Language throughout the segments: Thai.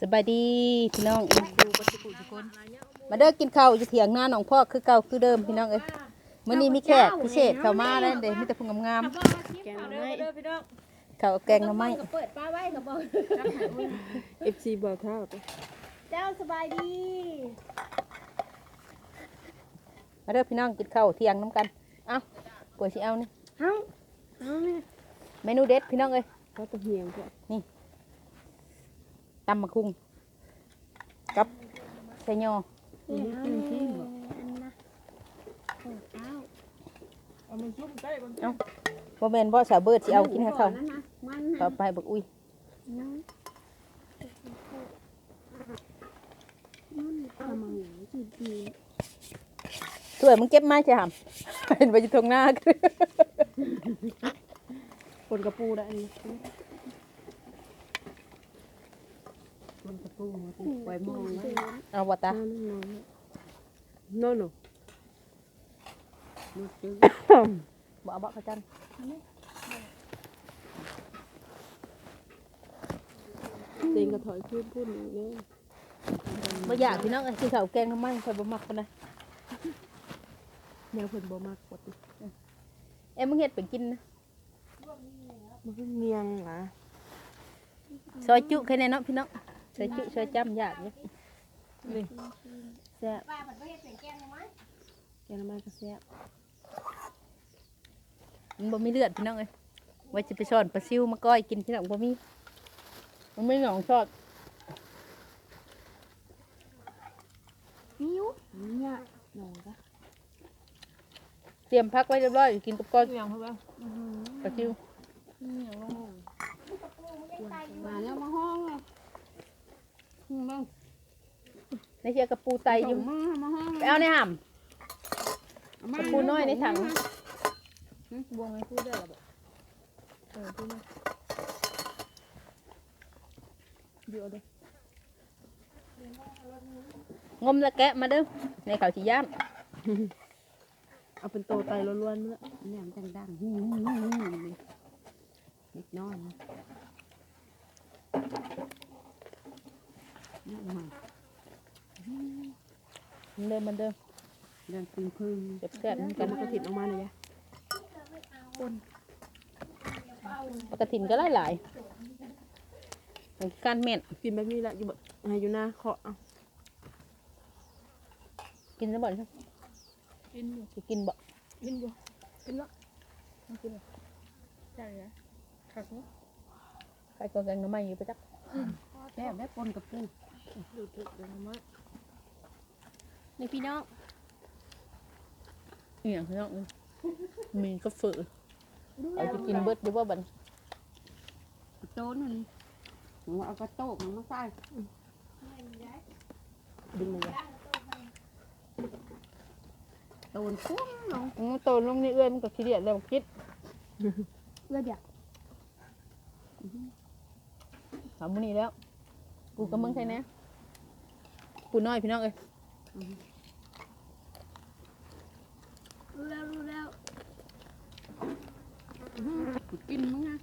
สบายดีพี่น้องเอ็นดูบัทุกทุกคนมาเด้อกินข้าวอยู่เถียงหน้าหนองพ่อคือเก่าคือเดิมพี่น้องเอ้ยมื้อนี้มีแขกพิเศษเข้ามาแล้วเด้มีแต่ผู้งามแกงไม้ๆข้าวแกงหน่อไม้เปิดป้าไว้กับบอกเอฟซีบ่าวเท่าไปเจ้าสบายดีมาเด้อพี่น้องกินข้าวเที่ยงน้ำกัน เอ้าป่วยสิเอานี่เอ้าเอ้าแม่เมนูเด็ดพี่น้องเอ้ยเขาตะเหียงพวก ตำมะคุงกับไส้ยอนี่เอาที่อันนะโอ้เอ้าบ่แม่นบ่สาวเบิดสิเอากินให้เขาต่อไปบักอุ้ยน้องมันทำอะไรจุดดีถ้วยมึงเก็บไม้ใช่หำเห็นไปอยู่ตรงหน้าปนกระปูได้อันนี้ มันกระปุกปล่อยมองไว้เอาบ่ตาโน่นโน่มันจืดบ่เอาบ่เขาจันเต็งกระถอยขึ้นพูดอย่างนี้บ่อยากพี่น้องเอ้ยกินข้าวแกงหน่อไม้ค่อยบ่มักปานใดแนวเพิ่นบ่มากกว่าติเอ้ยมึงเฮ็ดเป็นกินนะมันก็เมียงหล่ะซอยจุแค่นี้เนาะพี่น้อง ซอยจุซอยจ้ำยากเนี่ยนี่แซ่บป้าผัดไม่ให้เป็นแก้มไหมแกงไม้ก็แซ่บมันบ่มีเลือดพี่น้องเอ้ยไว้จะไปซ่อนปลาซิวมาก้อยกินพี่น้องบ่มีมันไม่หนองชอดนิ้วเนี่ยน้องก็เตรียมพักไว้เรียบร้อยกินกับก้อยยังเพิ่นปลาซิวมาแล้วมาห้ องเลยในเชียกระปูไตอยู่มามาห้องไปเอาในห่ำกระปูน้อยในถังบวงไงพูดได้หรอบอกเออพูดมาเดี๋ยวเด้องมละแกะมาเด้อในเขาวสีย่ามเอาเป็นโตไตล้วนๆเมื่อเนี่ยมันดังๆหูหูหูหูเลยเล็กน้อยนะนี่มา มัน เดิมมันเดิมเดินพึ่งพึ่งเจ็บแซ่บเหมือนกันนมันก็ถิดออกมาเลยยะปกตินก็หลายหลายการเม็ดกินแบบนี้แหละอยู่บ่ให้อยู่หน้าเคาะเอากินซะบ่ใช่กินสิกินบ่กินบ่กินละกินหรอกใช่นะคักเนาะใครก็แกงน้ำไม้อยู่ไปจัก แก้วได้ปนกับปูดูถึกเลยนะมะนี่พี่น้องอหย่างพี่น้องเอ้ยมีก็ฝือเอาจะกินเบิดดูว่าบัดนกระโต้นนี่หนูเอากระโต้มันมาใส่ดึงเลยยะโดนพุ่งลงมันโตลงนี่เอื้อยมันก็ขี้เดียดแล้วคิดเลือดอยากถามมื้อนี้แล้ว กูกับมึงใครแน่กูน้อยพี่น้องเอ้ยรู้แล้วรู้แล้วกินมั้งนะ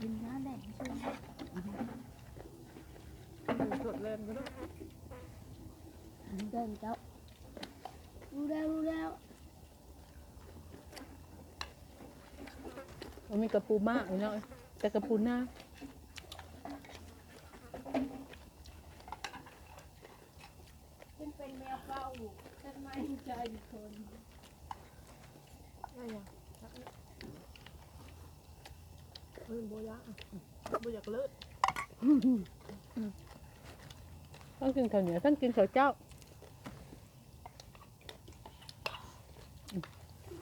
กินน้ำแดงช่วยสดเลยก็ได้เดินเจ้ารู้แล้วรู้แล้วมันมีกระปูมากพี่น้องเอ้ยแต่กระปูหน้า เป็นเป็นแมวเฝ้าฉัน ไม่ใจคนง่ายยังเฮ้ยบ่ยะบ่อยากเลิกต้องกินข้าวเหนียวต้องกินข้าวเจ้า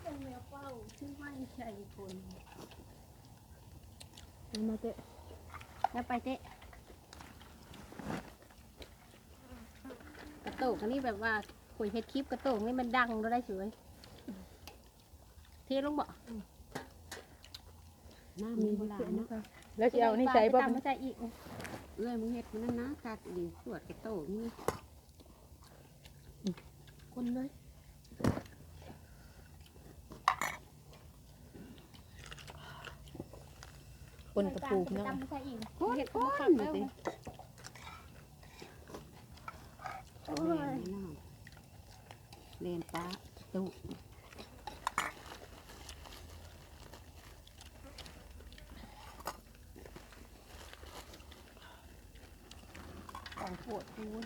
เป็นแมวเฝ้าฉันไม่ใจคนมาเตะแล้วไปเตะกระโตกอันนี้แบบว่า คุยเฮ็ดคลิปกระโตกนี่มันดังเราได้สวยเทลงบ่หน้ามีโบราณเนาะแล้วจะเอานี่ใส่บ่ตามมาใจอีกเอ้ยมึงเฮ็ดมันนั่นนะคักดีสวดกระโตกนี่คนเลยคนกระปูพี่น้องตามมาใจอีกเฮ็ดมาคักแล้ว กับแม่นี่น้องเล่น ปลาตุของปวดคูณ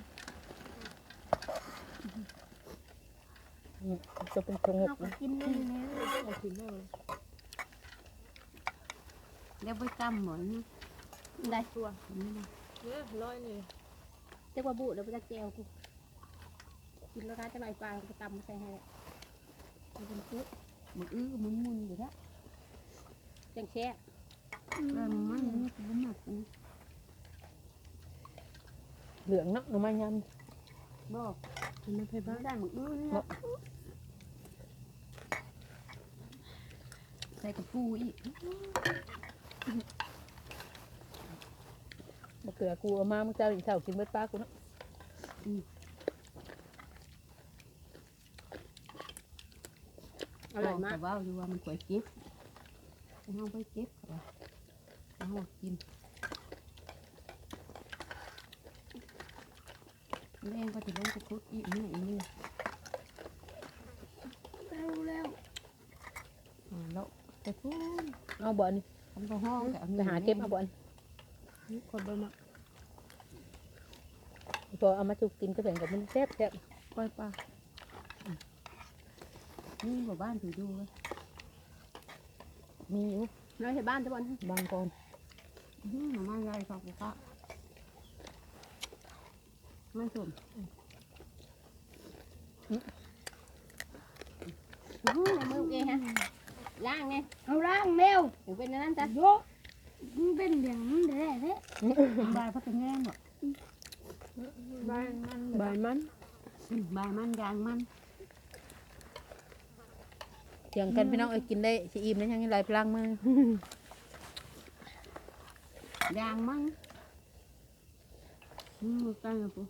อืมจะเป็นชงกเอาก็นะกินนี่แน่เอากินได้เลยแล้วไปกำเหมือนได้ตัวนี่นะเนี่ยร้อยนี่เจ้าว่าบูดแล้วไปจะแจวกู กินแล้วนะจะหน่อยปลาไปตำใส่ให้เลยมันเป็นคุกมืออื้อมุนมุนอยู่แล้วจังแช่เรื่องมันนี่คือมันหนักนะเหลืองเนาะหน่อไม้ยบอกกินไม่ไปบ้านได้มืออื้อนี่ละใส่กระปูอีกำมะเขือกูเอามามึงเจ้าอีกเท่ากินเบิดปลากูเนาะ อร่อยมากแต่ว่าอยู่ว่ามันกวยเก็บเอาไปเก็บค่ะเอากินแม่ก็จะลงไปคุดอีกนี่อีกนี่แล้วแล้วอ่าแล้วไปพูนเอาบ่อนนี่ทำก็ห้องแต่ไปหาเก็บเอาบ่อนคนเบิ่มาพอเอามาจุกกินก็แบ่งกับมันแซ่บแซ่บปล่อยปลา นี่บ่บ้านถือดูเลยมีอยู่น้อยที่บ้านทุกวันบางก่อนอื้อหน่อไม้ใหญ่ครับกูค่ะไม่สมอื้อในมือเองฮะล้างไงเอาล่างเร็วถึงเป็นอันนั้นจ้ะโยกมันเป็นอย่างนั้นแท้แท้บายพักแง่หมดใบมันใบมันบายมันยางมันเถียงกันพี่น้องเอ้ยกินได้สิอิ่มแล้วยังไรพลังมือยางมันอืมตั้งกับกู